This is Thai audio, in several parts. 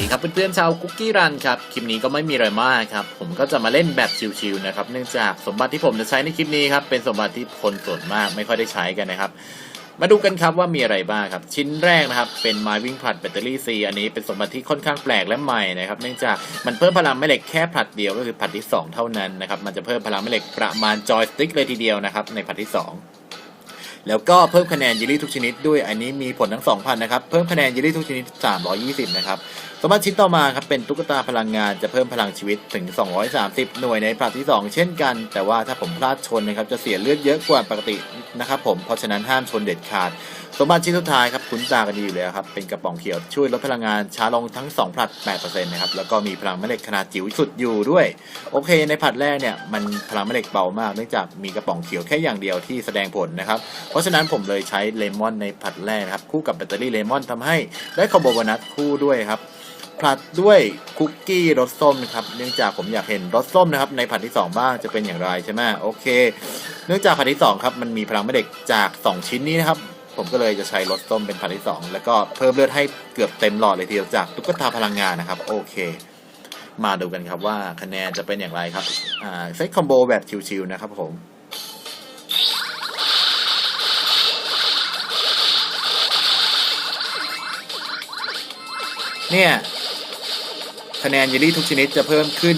ดีครับเพื่อนๆชาวคุกกี้รันครับคลิปนี้ก็ไม่มีอะไรมากครับผมก็จะมาเล่นแบบชิวๆนะครับเนื่องจากสมบัติที่ผมจะใช้ในคลิปนี้ครับเป็นสมบัติที่คนส่วนมากไม่ค่อยได้ใช้กันนะครับ มาดูกันครับว่ามีอะไรบ้างครับ ชิ้นแรกนะครับเป็นไม้วิ่งผลัดแบตเตอรี่ซีอันนี้เป็นสมบัติที่ค่อนข้างแปลกและใหม่นะครับเนื่องจากมันเพิ่มพลังแม่เหล็กแค่ผลัดเดียวก็คือผลัดที่ 2 เท่านั้นนะครับมันจะเพิ่มพลังแม่เหล็กประมาณจอยสติ๊กเลยทีเดียวนะครับในผลัดที่ 2แล้วก็เพิ่มคะแนนยิลี่ทุกชนิดด้วย อันนี้มีผลทั้งสองพันะครับ เพิ่มคะแนนยิลี่ทุกชนิด 320 นะครับ สมบัติชิ้นต่อมาครับเป็นตุ๊กตาพลังงานจะเพิ่มพลังชีวิตถึง 230 หน่วยในผลัดที่ 2 เช่นกัน แต่ว่าถ้าผมพลาดชนนะครับจะเสียเลือดเยอะกว่าปกตินะครับผมเพราะฉะนั้นห้ามชนเด็ดขาด สมบัติชิ้นสุดท้ายครับคุ้นตากันดีอยู่แล้วครับเป็นกระป๋องเขียวช่วยลดพลังงานช้าลงทั้ง 2ผลัด8%นะครับแล้วก็มีพลังแม่เหล็กขนาดจิ๋วสุดอยู่ด้วย โอเค ในผลัดแรกเนี่ยมันพลังแม่เหล็กเบามากเนื่องจากมีกระป๋องเขียวแค่อย่างเดียวที่แสดงผลนะครับเพราะฉะนั้นผมเลยใช้เลมอนในผลัดแรกนะครับคู่กับแบตเตอรี่เลมอนทำให้ได้คอมโบโบนัสคู่ด้วยครับ ผลัดด้วยคุกกี้รสส้มนะครับ เนื่องจากผมอยากเห็นรสส้มนะครับในผลัดที่ 2 บ้างจะเป็นอย่างไรใช่ไหมโอเค เนื่องจากผลัดที่2ครับมันมีพลังแม่เหล็กจาก 2 ชิ้นนี้นะครับผมก็เลยจะใช้รสส้มเป็นผลัดที่ 2 แล้วก็เพิ่มเลือดให้เกือบเต็มหลอดเลยทีเดียวจากตุ๊กตาพลังงานนะครับโอเค มาดูกันครับว่าคะแนนจะเป็นอย่างไรครับอ่าเซตคอมโบแบบชิวๆนะครับผมเนี่ย คะแนนเยลลี่ทุกชนิดจะเพิ่มขึ้น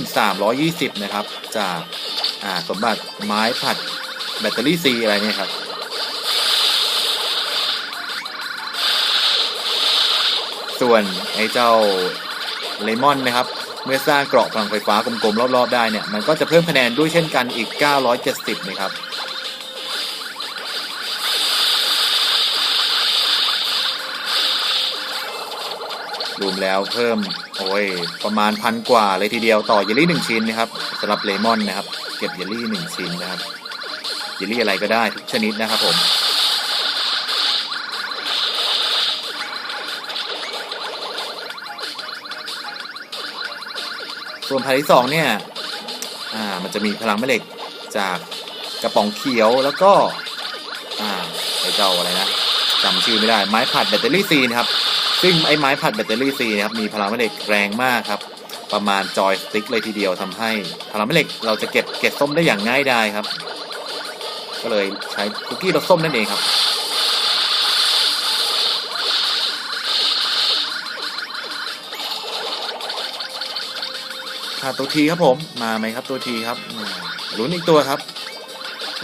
320 นะครับ จากาสมบัติไม้ผัดแบตเตอรี่ซีอะไรเนี่ยครับส่วนไอ้เจ้าเลมอนนะครับ เมื่อสร้างเกราะพลังไฟฟ้ากลมๆรอบๆได้เนี่ย มันก็จะเพิ่มคะแนนด้วยเช่นกันอีก 970 นะครับ รวมแล้วเพิ่มโอ้ยประมาณพันกว่าเลยทีเดียวต่อเยลลี่หนึ่งชิ้นนะครับสำหรับเลมอนนะครับ เก็บเยลลี่หนึ่งชิ้นนะครับเยลลี่อะไรก็ได้ทุกชนิดนะครับผมส่วนพาร์ทที่สองเนี่ยอ่ามันจะมีพลังแม่เหล็กจากกระป๋องเขียวแล้วก็อ่าไอ้เจ้าอะไรนะจำชื่อไม่ได้ไม้ผัดแบตเตอรี่ซีนะครับ ซึ่งไอ้ไม้ผัดแบตเตอรี่ซีนะครับมีพลังแม่เหล็กแรงมากครับ ประมาณจอยสติ๊กเลยทีเดียวทำให้พลังแม่เหล็กเราจะเก็บเก็บส้มได้อย่างง่ายดายครับ ก็เลยใช้คุกกี้รสส้มนั่นเองครับขาดตัวทีครับผมมาไหมครับตัวทีครับลุ้นอีกตัวครับ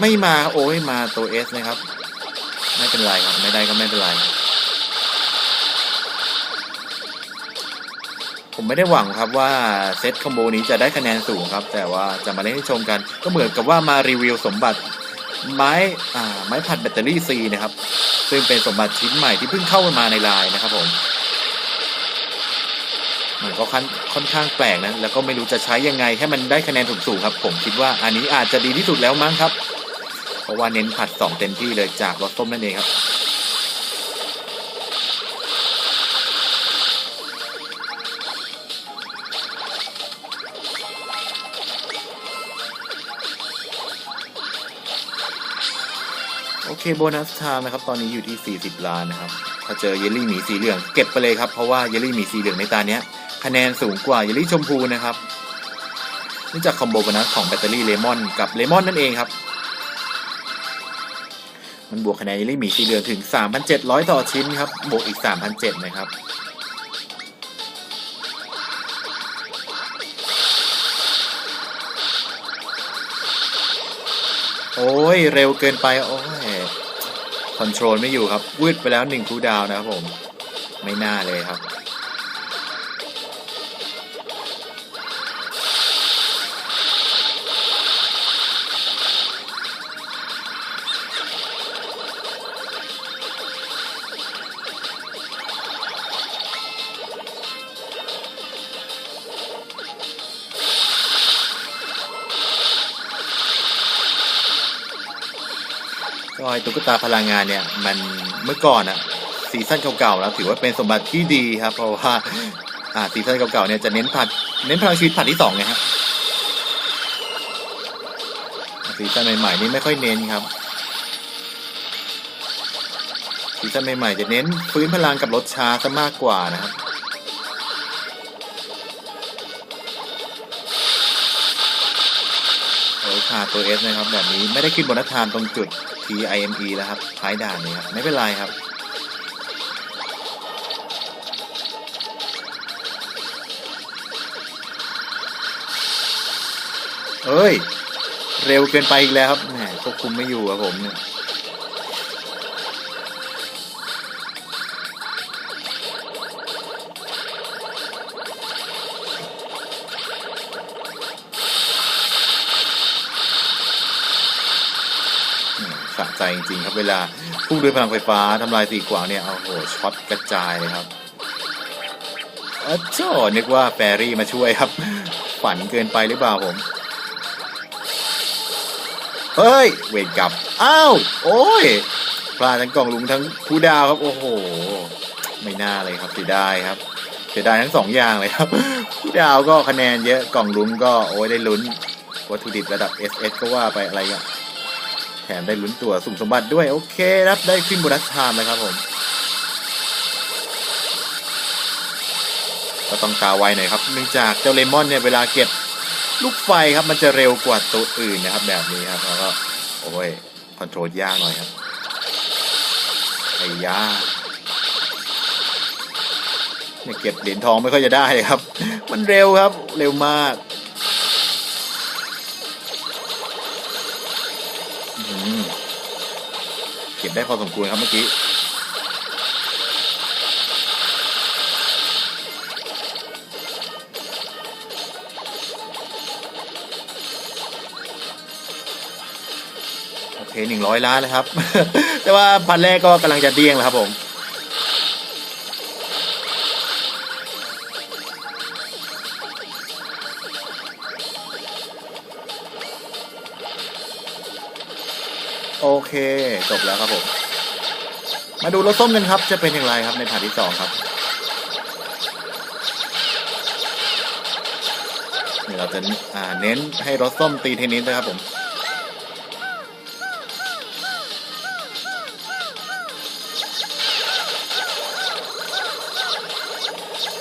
ไม่มาโอ้ยมาตัวเอสนะครับ ไม่เป็นไรครับ ไม่ได้ก็ไม่เป็นไรครับ ผมไม่ได้หวังครับว่าเซตคอมโบนี้จะได้คะแนนสูงครับ แต่ว่าจะมาเล่นให้ชมกัน ก็เหมือนกับว่ามารีวิวสมบัติไม้อ่าไม้ผัดแบตเตอรี่ซีนะครับ ซึ่งเป็นสมบัติชิ้นใหม่ที่เพิ่งเข้ามาในไลน์นะครับผมมันก็ค่อนค่อนข้างแปลกนะแล้วก็ไม่รู้จะใช้ยังไงให้มันได้คะแนนสูงๆครับ ผมคิดว่าอันนี้อาจจะดีที่สุดแล้วมั้งครับ เพราะว่าเน้นผัดสองเต็มที่เลยจากรสส้มนั่นเองครับ เคโบนัสไทม์นะครับ ตอนนี้อยู่ที่ 40 ล้านนะครับ ถ้าเจอเยลลี่หมีสีเหลือง เก็บไปเลยครับ เพราะว่าเยลลี่หมีสีเหลืองในตาเนี้ยคะแนนสูงกว่าเยลลี่ชมพูนะครับเนื่องจากคอมโบโบนัสของแบตเตอรี่เลมอนกับเลมอนนั่นเองครับ มันบวกคะแนนเยลลี่หมีสีเหลืองถึง 3,700 ต่อชิ้นครับ บวกอีก 3,700 นะครับโอ้ย เร็วเกินไป โอ้ย คอนโทรลไม่อยู่ครับวืดไปแล้วหนึ่งคูดาวนะครับผม ไม่น่าเลยครับ ก็ไอ้ตุ๊กตาพลังงานเนี่ย มันเมื่อก่อนอะซีซั่นเก่าๆแล้วถือว่าเป็นสมบัติที่ดีครับ เพราะว่าอ่าซีซั่นเก่าๆเนี่ยจะเน้นผัดเน้นพลังชีวิตผัดที่สองไงฮะซีซั่นใหม่ๆนี่ไม่ค่อยเน้นครับซีซั่นใหม่ๆจะเน้นฟื้นพลังกับรถช้าซะมากกว่านะครับขาตัวเอสนะครับ แบบนี้ไม่ได้ขึ้นบนนัทานตรงจุด TIME แล้วครับท้ายด่านนี้ครับไม่เป็นไรครับ เอ้ย เร็วเกินไปอีกแล้วครับแหมควบคุมไม่อยู่ครับผมเนี่ย ใจจริงๆครับเวลาพุ่งด้วยพลังไฟฟ้าทำลายสีขวางเนี่ยเอาโหช็อตกระจายเลยครับอ้าวจ้อนึกว่าแฟรี่มาช่วยครับ ฝันเกินไปหรือเปล่าผม เฮ้ย เวกลับ อ้าว โอ้ยพลาดทั้งกล่องลุงทั้งผู้ดาวครับ โอ้โห ไม่น่าเลยครับเสียดายครับเสียดายทั้งสองอย่างเลยครับผู้ดาวก็คะแนนเยอะกล่องลุงก็โอ้ยได้ลุ้นวัตถุดิบระดับ SS ก็ว่าไปอะไรอะ แถมได้ลุ้นตัวสุ่มสมบัติด้วย โอเคครับได้ขึ้นโบนัสไทม์แล้วครับผม ก็ต้องตาไวหน่อยครับ เนื่องจากเจ้าเลมอนเนี่ยเวลาเก็บลูกไฟครับมันจะเร็วกว่าตัวอื่นนะครับ แบบนี้ครับแล้วก็โอ้ยคอนโทรลยากหน่อยครับไอ้ยาเนี่ยเก็บเหรียญทองไม่ค่อยจะได้เลยครับ มันเร็วครับเร็วมาก เก็บได้พอสมควรครับเมื่อกี้ โอเคหนึ่งร้อยล้านแล้วครับ แต่ว่าพันแรกก็กำลังจะเดี้ยงแล้วครับผม โอเค จบแล้วครับผม มาดูรถส้มกันครับ จะเป็นอย่างไรครับในผ่านที่สองครับเดี๋ยวเราจะเน้นให้รถส้มตีเทนนิสนะครับผม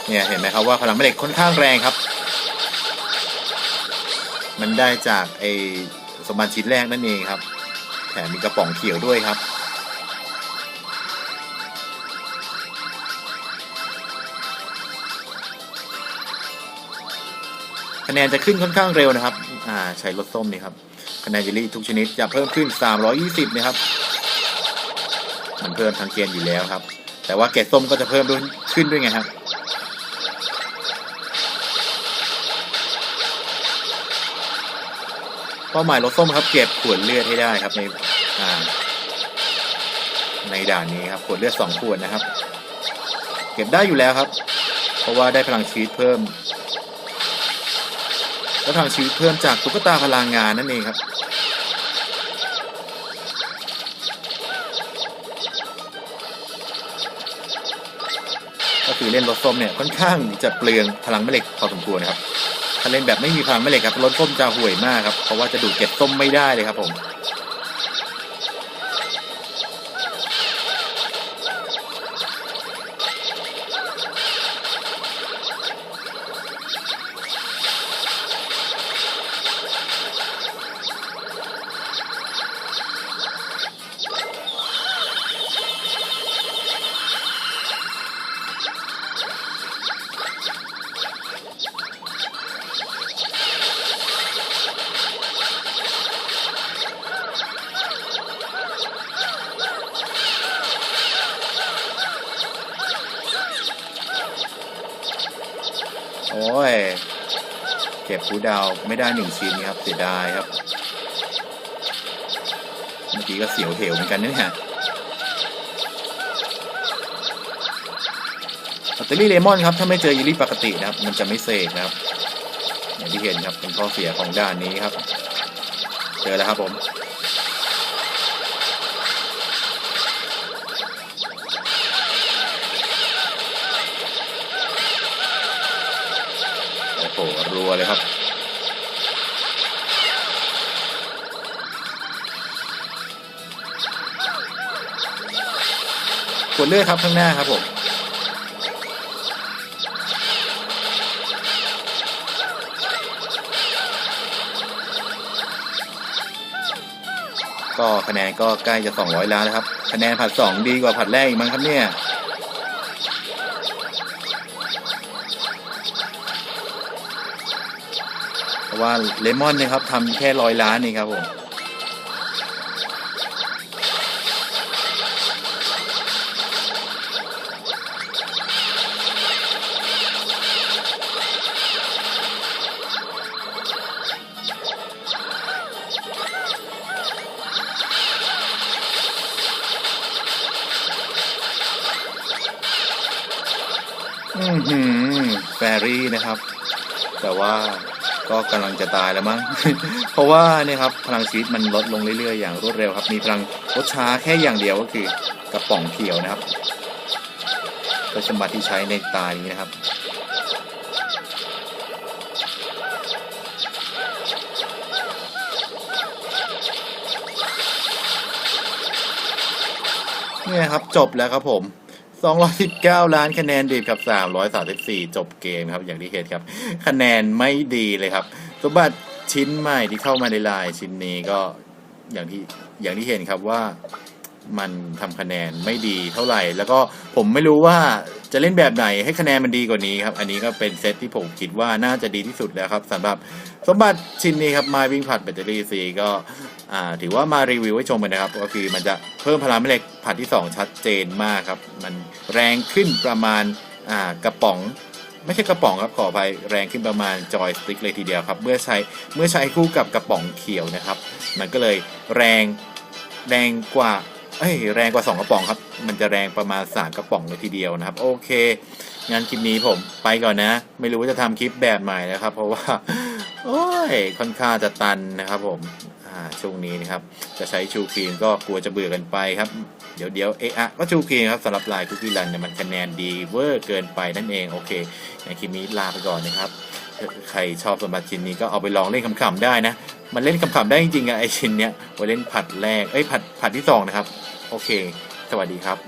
เนี่ยเห็นไหมครับว่าพลังแม่เหล็กค่อนข้างแรงครับ มันได้จากไอสมบัติชิ้นแรกนั่นเองครับ มมีกระป๋องเขียวด้วยครับคะแนนจะขึ้นค่อนข้างเร็วนะครับ อ่า ใช้รถส้มนี่ครับ คะแนนเยลลี่ทุกชนิดจะเพิ่มขึ้น 320 นะครับ มันเพิ่มทั้งเกณฑ์อยู่แล้วครับ แต่ว่าเกรดส้มก็จะเพิ่มด้วยขึ้นด้วยไงครับ เป้าหมายรถส้มครับ เก็บขวดเลือดให้ได้ครับในอ่าในด่านนี้ครับขวดเลือดสองขวดนะครับ เก็บได้อยู่แล้วครับ เพราะว่าได้พลังชีวิตเพิ่ม แล้วพลังชีวิตเพิ่มจากตุ๊กตาพลังงานนั่นเองครับ คือเล่นรถส้มเนี่ยค่อนข้างจะเปลืองพลังแม่เหล็กพอสมควรนะครับถ้าเล่นแบบไม่มีพลังแม่เหล็กครับรถส้มจะห่วยมากครับเพราะว่าจะดูดเก็บส้มไม่ได้เลยครับผม เก็บฟูดาวไม่ได้หนึ่งชิ้นครับเสียดายครับ เมื่อกี้ก็เสียวเหวเหมือนกันนะเนี่ยแบตเตอรี่เลมอนครับ ถ้าไม่เจอยูรี่ปกตินะครับ มันจะไม่เสกนะครับ อย่างที่เห็นครับเป็นข้อเสียของด้านนี้ครับ เจอแล้วครับผม โหรัวเลยครับ กดเลือดครับข้างหน้าครับผมก็คะแนนก็ใกล้จะ 200 ล้านแล้วครับ คะแนนผัด 2 ดีกว่าผัดแรกอีกมั้งครับเนี่ย ว่าเลมอนเนะครับทำแค่ร้อยล้านนี่ครับผมอือหือแฟรี่นะครับ แต่ว่า ก็กำลังจะตายแล้วมั้ง เพราะว่าเนี่ยครับพลังชีวิตมันลดลงเรื่อยๆ อย่างรวดเร็วครับ มีพลังลดช้าแค่อย่างเดียวก็คือกระป๋องเขียวนะครับเป็สมบัติที่ใช้ในตานี้นะครับ เนี่ยครับจบแล้วครับผม 219 ล้านคะแนนดีครับ 334 จบเกมครับ อย่างที่เห็นครับ คะแนนไม่ดีเลยครับ สมบัติชิ้นใหม่ที่เข้ามาในไลน์ชิ้นนี้ก็อย่างที่อย่างที่เห็นครับว่า มันทำคะแนนไม่ดีเท่าไหร่ แล้วก็ผมไม่รู้ว่าจะเล่นแบบไหนให้คะแนนมันดีกว่านี้ครับ อันนี้ก็เป็นเซตที่ผมคิดว่าน่าจะดีที่สุดแล้วครับสำหรับสมบัติชิ้นนี้ครับมาวิ่งผัดแบตเตอรี่ซีก็ถือว่ามารีวิวให้ชมกันนะครับ ก็คือมันจะเพิ่มพลังแม่เหล็กผัดที่ 2 ชัดเจนมากครับ มันแรงขึ้นประมาณากระป๋องไม่ใช่กระป๋องครับขออภัยแรงขึ้นประมาณจอยสติ๊กเลยทีเดียวครับเมื่อใช้เมื่อใช้คู่กับกระป๋องเขียวนะครับ มันก็เลยแรงแรงกว่า เอ้ยแรงกว่า 2 กระป๋องครับ มันจะแรงประมาณ 3 กระป๋องเลยทีเดียวนะครับ โอเคงั้นคลิปนี้ผมไปก่อนนะ ไม่รู้ว่าจะทำคลิปแบบใหม่นะครับ เพราะว่า โอ้ยค่อนข้างจะตันนะครับ ผมช่วงนี้นะครับ จะใช้ชูครีมก็กลัวจะเบื่อกันไปครับ เดี๋ยวเดี๋ยวเอะก็ชูครีมครับสำหรับลายคุกกี้รันเนี่ยมันคะแนนดีเวอร์เกินไปนั่นเองโอเคในคลิปนี้ลาไปก่อนนะครับใครชอบสมบัติชิ้นนี้ก็เอาไปลองเล่นขำๆได้นะ มันเล่นขำๆได้จริงๆอะไอชิ้นเนี้ยไว้เล่นผัดแรก เอ้ยผัดผัดที่สองนะครับ โอเค สวัสดีครับ